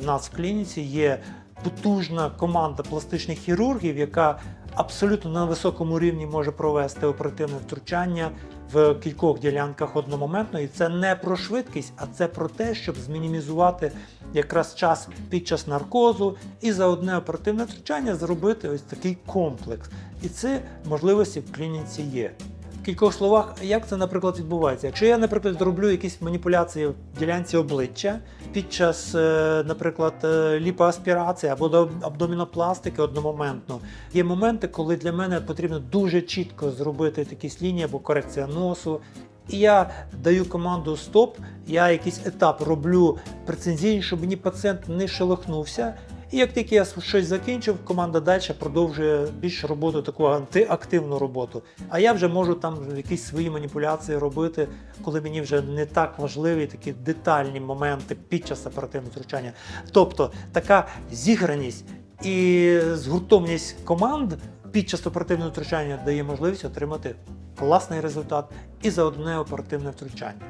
У нас в клініці є потужна команда пластичних хірургів, яка абсолютно на високому рівні може провести оперативне втручання в кількох ділянках одномоментно. І це не про швидкість, а це про те, щоб змінімізувати якраз час під час наркозу і за одне оперативне втручання зробити ось такий комплекс. І це можливості в клініці є. Кількох словах, як це, наприклад, відбувається? Якщо я, наприклад, роблю якісь маніпуляції в ділянці обличчя під час, е, наприклад, е, ліпоаспірації або до абдомінопластики одномоментно, є моменти, коли для мене потрібно дуже чітко зробити якісь лінії або корекція носу. І я даю команду стоп, я якийсь етап роблю прецензійний, щоб мені пацієнт не шелохнувся. І як тільки я щось закінчив, команда далі продовжує більш роботу, таку антиактивну роботу. А я вже можу там якісь свої маніпуляції робити, коли мені вже не так важливі такі детальні моменти під час оперативного втручання. Тобто така зіграність і згуртовність команд під час оперативного втручання дає можливість отримати класний результат і за одне оперативне втручання.